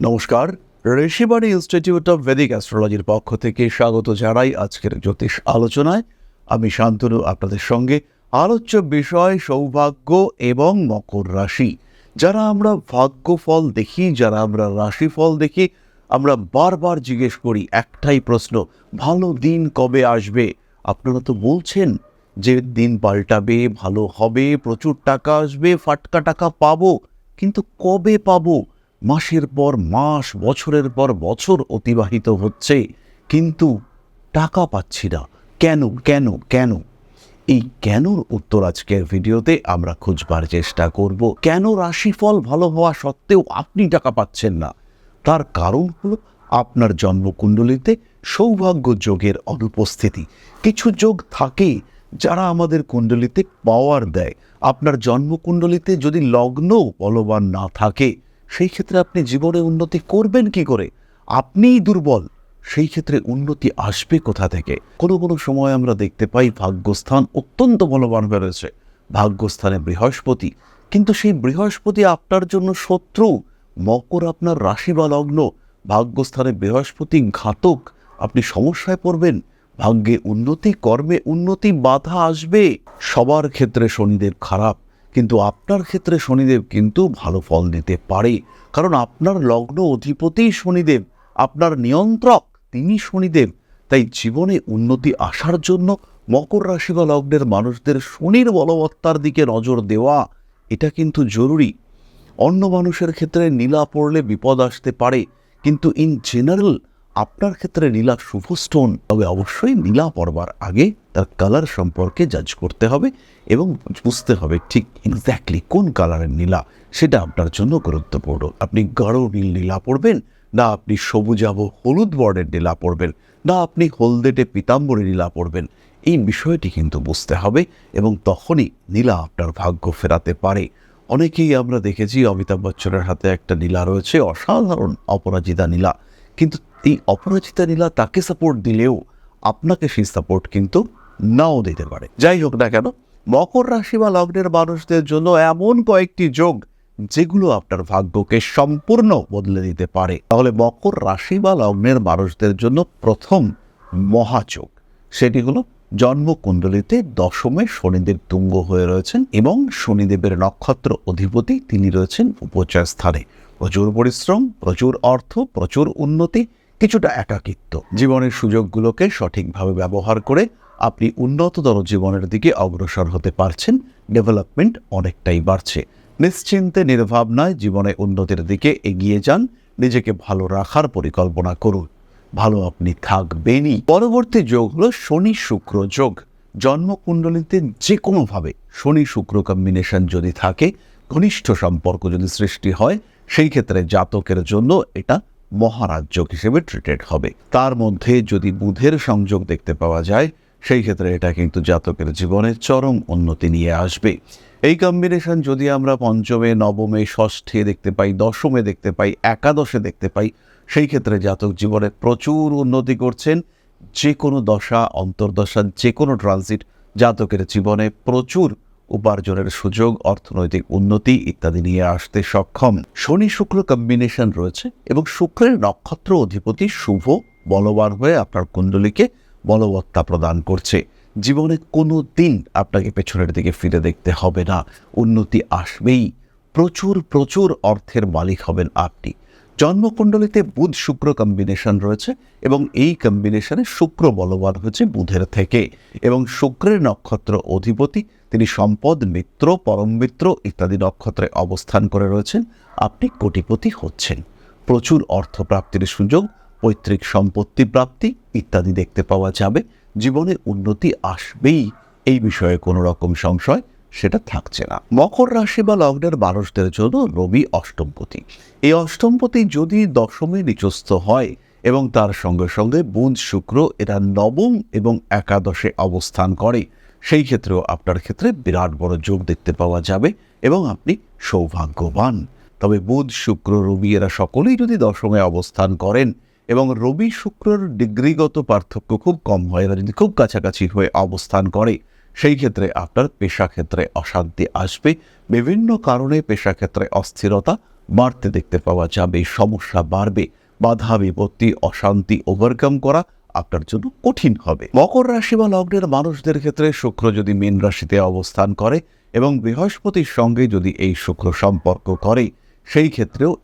নমস্কার। Rishibani institute of Vedic অ্যাস্ট্রোলজির পক্ষ থেকে স্বাগত জানাই আজকের জ্যোতিষ আলোচনায়। আমি শান্তনু, আপনাদের সঙ্গে আলোচ্য বিষয় সৌভাগ্য এবং মকর রাশি। যারা আমরা ভাগ্যফল দেখি, যারা আমরা রাশিফল দেখি, আমরা বারবার জিজ্ঞেস করি, একটাই প্রশ্ন, ভালো দিন কবে আসবে? আপনারা তো বলছেন যে দিন পাল্টাবে, ভালো হবে, প্রচুর টাকা আসবে, ফাটকা টাকা পাবো, কিন্তু কবে পাবো? মাসের পর মাস, বছরের পর বছর অতিবাহিত হচ্ছে, কিন্তু টাকা পাচ্ছি না। কেন কেন কেন? এই কেনর উত্তর আজকের ভিডিওতে আমরা খুঁজবার চেষ্টা করব। কেন রাশিফল ভালো হওয়া সত্ত্বেও আপনি টাকা পাচ্ছেন না? তার কারণ হলো আপনার জন্মকুণ্ডলিতে সৌভাগ্য যোগের অনুপস্থিতি। কিছু যোগ থাকে যারা আমাদের কুণ্ডলিতে পাওয়ার দেয়। আপনার জন্মকুণ্ডলিতে যদি লগ্ন বলবান না থাকে সেই ক্ষেত্রে আপনি জীবনে উন্নতি করবেন কি করে? আপনিই দুর্বল, সেই ক্ষেত্রে উন্নতি আসবে কোথা থেকে? কোনো কোনো সময় আমরা দেখতে পাই ভাগ্যস্থান অত্যন্ত বলবান রয়েছে। ভাগ্যস্থানে বৃহস্পতি, কিন্তু সেই বৃহস্পতি আপনার জন্য শত্রু। মকর আপনার রাশি বা লগ্ন, ভাগ্যস্থানে বৃহস্পতি ঘাতক, আপনি সমস্যায় পড়বেন। ভাগ্যে উন্নতি, কর্মে উন্নতি, বাধা আসবে। সবার ক্ষেত্রে শনিদেব খারাপ কিন্তু আপনার ক্ষেত্রে শনিদেব কিন্তু ভালো ফল দিতে পারে। কারণ আপনার লগ্ন অধিপতি শনিদেব, আপনার নিয়ন্ত্রক তিনি শনিদেব। তাই জীবনে উন্নতি আসার জন্য মকর রাশি বা লগ্নের মানুষদের শনির বলবত্তার দিকে নজর দেওয়া, এটা কিন্তু জরুরি। অন্য মানুষের ক্ষেত্রে নীলা পড়লে বিপদ আসতে পারে, কিন্তু ইন জেনারেল আপনার ক্ষেত্রে নীলা শুভ স্টোন তবে অবশ্যই নীলা পড়বার আগে তার কালার সম্পর্কে জাজ করতে হবে এবং বুঝতে হবে ঠিক এক্স্যাক্টলি কোন কালারের নীলা, সেটা আপনার জন্য গুরুত্বপূর্ণ। আপনি গাঢ় নীল নীলা পড়বেন না আপনি সবুজাব হলুদ বর্ডের নীলা পড়বেন না আপনি হলদেটে পিতাম্বরী নীলা পড়বেন এই বিষয়টি কিন্তু বুঝতে হবে এবং তখনই নীলা আপনার ভাগ্য ফেরাতে পারে। অনেকেই আমরা দেখেছি অমিতাভ বচ্চনের হাতে একটা নীলা রয়েছে, অসাধারণ অপরাজিতা নীলা। কিন্তু এই অপরাজিতা নীলা তাকে সাপোর্ট দিলেও আপনাকে সেই সাপোর্ট কিন্তু নাও দিতে পারে। যাই হোক না কেন, মকর রাশি বা লগ্নের মানুষদের জন্য এমন কয়েকটি যোগ, যেগুলো আপনার ভাগ্যকে সম্পূর্ণ বদলে দিতে পারে। তাহলে মকর রাশি বা লগ্নের মানুষদের জন্য প্রথম মহাযোগ সেটি হলো জন্মকুণ্ডলিতে দশমে শনিদেব তুঙ্গ হয়ে রয়েছেন এবং শনিদেবের নক্ষত্র অধিপতি তিনি রয়েছেন উপচয় স্থানে। প্রচুর পরিশ্রম, প্রচুর অর্থ, প্রচুর উন্নতি, কিছুটা একাকিত্ব। জীবনের সুযোগগুলোকে সঠিকভাবে ব্যবহার করে আপনি উন্নততর জীবনের দিকে অগ্রসর হতে পারছেন ডেভেলপমেন্ট অনেকটাই বাড়ছে। নিশ্চিন্তে, নির্ভাবনায় জীবনে উন্নতির দিকে এগিয়ে যান, নিজেকে ভালো রাখার পরিকল্পনা করুন। ভালো আপনি থাকবেনই। পরবর্তী যোগ হলো শনি শুক্র যোগ। জন্মকুণ্ডলিতে যে কোনোভাবে শনি শুক্র কম্বিনেশন যদি থাকে, ঘনিষ্ঠ সম্পর্ক যদি সৃষ্টি হয়, সেই ক্ষেত্রে জাতকের জন্য এটা মহারাজ যোগ হিসেবে ট্রিটেড হবে। তার মধ্যে যদি বুধের সংযোগ দেখতে পাওয়া যায় সেই ক্ষেত্রে এটা কিন্তু জাতকের জীবনে চরম উন্নতি নিয়ে আসবে। এই কম্বিনেশন যদি আমরা পঞ্চমে, নবমে, ষষ্ঠে দেখতে পাই, দশমে দেখতে পাই, একাদশে দেখতে পাই, সেই ক্ষেত্রে জাতক জীবনে প্রচুর উন্নতি করছেন। যে কোনো দশা, অন্তর্দশা যে কোনো ট্রানজিট জাতকের জীবনে প্রচুর উপার্জনের সুযোগ, অর্থনৈতিক উন্নতি ইত্যাদি নিয়ে আসতে সক্ষম। শনি শুক্র কম্বিনেশন রয়েছে এবং শুক্রের নক্ষত্র অধিপতি শুভ, বলবান হয়ে আপনার কুণ্ডলীকে বলবত্তা প্রদান করছে। জীবনে কোনো দিন আপনাকে পেছনের দিকে ফিরে দেখতে হবে না। উন্নতি আসবেই। প্রচুর প্রচুর অর্থের মালিক হবেন আপনি। জন্মকুণ্ডলিতে বুধ শুক্র কম্বিনেশন রয়েছে এবং এই কম্বিনেশনে শুক্র বলবান হচ্ছে বুধের থেকে এবং শুক্রের নক্ষত্র অধিপতি, তিনি সম্পদ, মিত্র, পরম মিত্র ইত্যাদি নক্ষত্রে অবস্থান করে রয়েছেন। আপনি কোটিপতি হচ্ছেন। প্রচুর অর্থপ্রাপ্তির সুযোগ পৈতৃক সম্পত্তি, প্রাপ্তি ইত্যাদি দেখতে পাওয়া যাবে। জীবনে উন্নতি আসবেই। এই বিষয়ে কোনো রকম সংশয় সেটা থাকছে না। মকর রাশি বা লগ্নের মানুষদের জন্য রবি অষ্টমপতি এই অষ্টমপতি যদি দশমে নিচস্থ হয় এবং তার সঙ্গে সঙ্গে বুধ, শুক্র এরা নবম এবং একাদশে অবস্থান করে, সেই ক্ষেত্রেও আপনার ক্ষেত্রে বিরাট বড় যোগ দেখতে পাওয়া যাবে এবং আপনি সৌভাগ্যবান। তবে বুধ, শুক্র, রবি এরা সকলেই যদি দশমে অবস্থান করেন এবং রবি শুক্রর ডিগ্রিগত পার্থক্য খুব কম হয় এরা যদি খুব কাছাকাছি হয়ে অবস্থান করে। সেই ক্ষেত্রে আপনার পেশা ক্ষেত্রে অশান্তি আসবে। বিভিন্ন কারণে পেশা ক্ষেত্রে অস্থিরতা বাড়তে দেখতে পাওয়া যাবে, সমস্যা বাড়বে, বাধা বিপত্তি, অশান্তি ওভারকাম করা আপনার জন্য কঠিন হবে। মকর রাশি বা লগ্নের মানুষদের ক্ষেত্রে শুক্র যদি মীন রাশিতে অবস্থান করে এবং বৃহস্পতির সঙ্গে যদি এই শুক্র সম্পর্ক করে, সেই ক্ষেত্রেও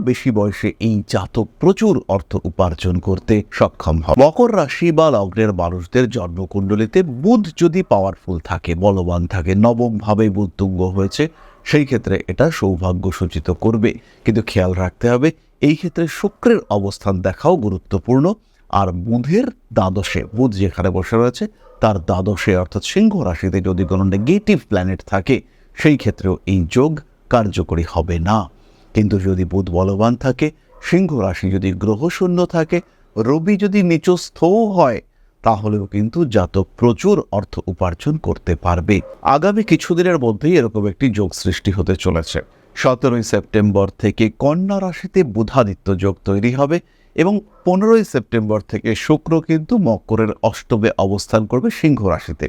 বেশি বয়সে এই জাতক প্রচুর অর্থ উপার্জন করতে সক্ষম হবে মকর রাশি বা লগ্নের মানুষদের জন্মকুণ্ডলিতে বুধ যদি পাওয়ারফুল থাকে, বলবান থাকে নবম ভাবে বুধ তুঙ্গ হয়েছে, সেই ক্ষেত্রে এটা সৌভাগ্য সূচিত করবে। কিন্তু খেয়াল রাখতে হবে, এই ক্ষেত্রে শুক্রের অবস্থান দেখাও গুরুত্বপূর্ণ। আর বুধের দ্বাদশে, বুধ যেখানে বসে রয়েছে, তার দ্বাদশে অর্থাৎ সিংহ রাশিতে যদি কোনো নেগেটিভ প্ল্যানেট থাকে, সেই ক্ষেত্রেও এই যোগ কার্যকরী হবে না। কিন্তু যদি বুধ বলবান থাকে, সিংহ রাশি যদি গ্রহশূন্য থাকে, রবি যদি নিচস্থও হয়, তাহলেও কিন্তু জাতক প্রচুর অর্থ উপার্জন করতে পারবে। আগামী কিছুদিনের মধ্যেই এরকম একটি যোগ সৃষ্টি হতে চলেছে। সতেরোই সেপ্টেম্বর থেকে কন্যা রাশিতে বুধাদিত্য যোগ তৈরি হবে এবং পনেরোই সেপ্টেম্বর থেকে শুক্র কিন্তু মকরের অষ্টমে অবস্থান করবে সিংহ রাশিতে।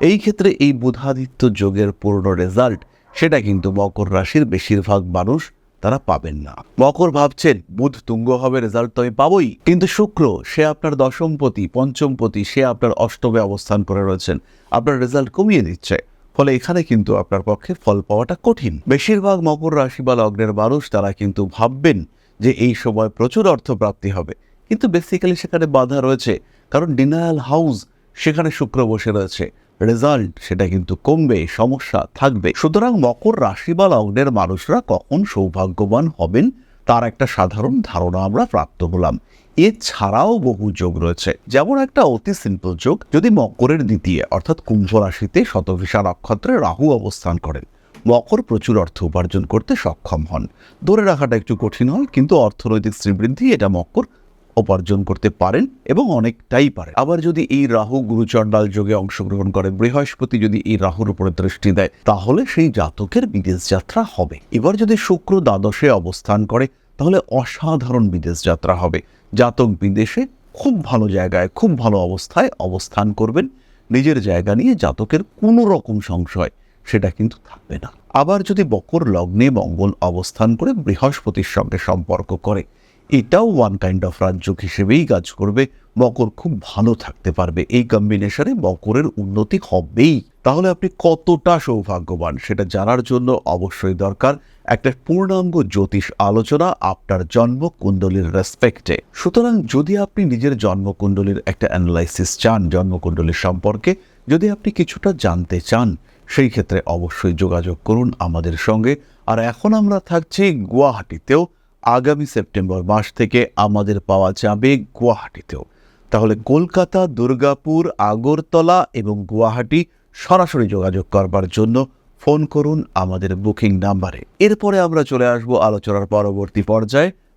এই ক্ষেত্রে এই বুধাদিত্য যোগের পূর্ণ রেজাল্ট সেটা কিন্তু মকর রাশির বেশিরভাগ মানুষ তারা পাবেন না। মকর ভাবছেন, বুধ তুঙ্গ হবে রেজাল্ট তো আমি পাবই। কিন্তু শুক্র, সে আপনার দশমপতি পঞ্চমপতি সে আপনার অষ্টমে অবস্থান করে রয়েছেন। আপনার রেজাল্ট কমিয়ে দিচ্ছে। ফলে এখানে কিন্তু আপনার পক্ষে ফল পাওয়াটা কঠিন। বেশিরভাগ মকর রাশি বা লগ্নের মানুষ তারা কিন্তু ভাববেন যে এই সময় প্রচুর অর্থ প্রাপ্তি হবে। কিন্তু বেসিক্যালি সেখানে বাধা রয়েছে। কারণ ডিনায়াল হাউস সেখানে শুক্র বসে রয়েছে। রেজাল্ট, সেটা কিন্তু কমবে, সমস্যা থাকবে। সুতরাং মকর রাশি বা লগ্নের মানুষরা কখন সৌভাগ্যবান হবেন, তার একটা সাধারণ ধারণা আমরা প্রাপ্ত হলাম। এছাড়াও বহু যোগ রয়েছে। যেমন একটা অতি সিম্পল যোগ, যদি মকরের দ্বিতীয় অর্থাৎ কুম্ভ রাশিতে শতভিসা নক্ষত্রে রাহু অবস্থান করেন, মকর প্রচুর অর্থ উপার্জন করতে সক্ষম হন। ধরে রাখাটা একটু কঠিন হয়, কিন্তু অর্থনৈতিক শ্রীবৃদ্ধি, এটা মকর উপার্জন করতে পারেন এবং অনেকটাই পারে আবার যদি এই রাহু গুরুচণ্ডাল যোগে অংশগ্রহণ করে বৃহস্পতি যদি এই রাহুর উপরে দৃষ্টি দেয়, তাহলে সেই জাতকের বিদেশ যাত্রা হবে। এবার যদি শুক্র দ্বাদশে অবস্থান করে, তাহলে অসাধারণ বিদেশ যাত্রা হবে। জাতক বিদেশে খুব ভালো জায়গায়, খুব ভালো অবস্থায় অবস্থান করবেন। নিজের জায়গা নিয়ে জাতকের কোনো রকম সংশয় সেটা কিন্তু থাকবে না। আবার যদি বকর লগ্নে মঙ্গল অবস্থান করে বৃহস্পতির সঙ্গে সম্পর্ক করে এটাও ওয়ান কাইন্ড অফ রাজ্যক হিসেবেই কাজ করবে। মকর খুব ভালো থাকতে পারবে। এই কম্বিনেশনে মকরের উন্নতি হবেই। তাহলে আপনি কতটা সৌভাগ্যবান সেটা জানার জন্য অবশ্যই দরকার। একটা পূর্ণাঙ্গ জ্যোতিষ আলোচনা আপনার জন্মকুণ্ডলীর রেসপেক্টে সুতরাং যদি আপনি নিজের জন্মকুণ্ডলীর একটা অ্যানালাইসিস চান জন্মকুণ্ডলীর সম্পর্কে, যদি আপনি কিছুটা জানতে চান, সেই ক্ষেত্রে অবশ্যই যোগাযোগ করুন আমাদের সঙ্গে। আর এখন আমরা থাকছি গুয়াহাটিতেও। আগামী সেপ্টেম্বর মাস থেকে আমাদের পাওয়া যাবে গুয়াহাটিতেও। তাহলে কলকাতা, দুর্গাপুর, আগরতলা এবং গুয়াহাটি সরাসরি যোগাযোগ করবার জন্য ফোন করুন আমাদের বুকিং নাম্বারে। এরপরে আমরা চলে আসব আলোচনার পরবর্তী পর্যায়ে।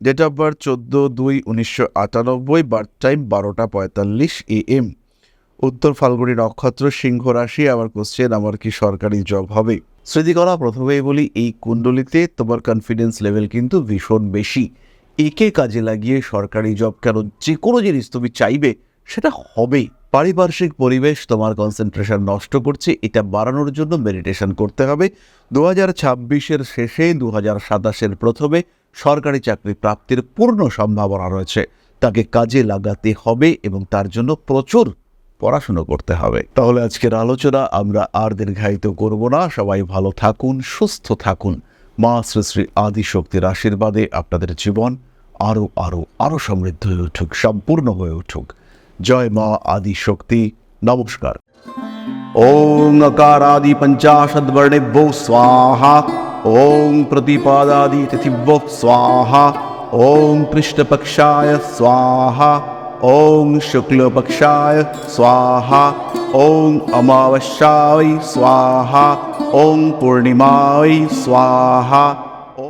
Date of birth চোদ্দ দুই উনিশশো আটানব্বই বার্থ টাইম বারোটা পঁয়তাল্লিশ এ এম উত্তর ফাল্গুনি নক্ষত্র, সিংহ রাশি, আবার কোশ্চেন আমার কি সরকারি জব হবে? স্মৃতিকলা, প্রথমেই বলি, এই কুণ্ডলিতে তোমার কনফিডেন্স লেভেল কিন্তু ভীষণ বেশি। একে কাজে লাগিয়ে সরকারি জব কেন যে কোনো জিনিস তুমি চাইবে, সেটা হবেই। পারিপার্শ্বিক পরিবেশ তোমার কনসেন্ট্রেশন নষ্ট করছে, এটা বাড়ানোর জন্য মেডিটেশন করতে হবে। দু হাজার ছাব্বিশের শেষে দু হাজার সাতাশের প্রথমে সরকারি চাকরি প্রাপ্তির পূর্ণ সম্ভাবনা রয়েছে। তাকে কাজে লাগাতে হবে এবং তার জন্য প্রচুর পড়াশুনো করতে হবে। তাহলে আজকের আলোচনা আমরা আর দীর্ঘায়িত করব না। সবাই ভালো থাকুন, সুস্থ থাকুন। মা শ্রী শ্রী আদিশক্তির আশীর্বাদে আপনাদের জীবন আরও আরও আরও সমৃদ্ধ হয়ে উঠুক, সম্পূর্ণ হয়ে উঠুক। জয় মা আদিশক্তি। নমস্কার। ওং কারাদি পঞ্চাশদ্বর্ণেভ্যো স্বাহা। ॐ प्रतिपादादि तिथिभ्यो स्वाहा ॐ पृष्ठपक्षाय स्वाहा ॐ शुक्लपक्षाय स्वाहा ॐ अमावस्याय स्वाहा ॐ पूर्णिमाय स्वाहा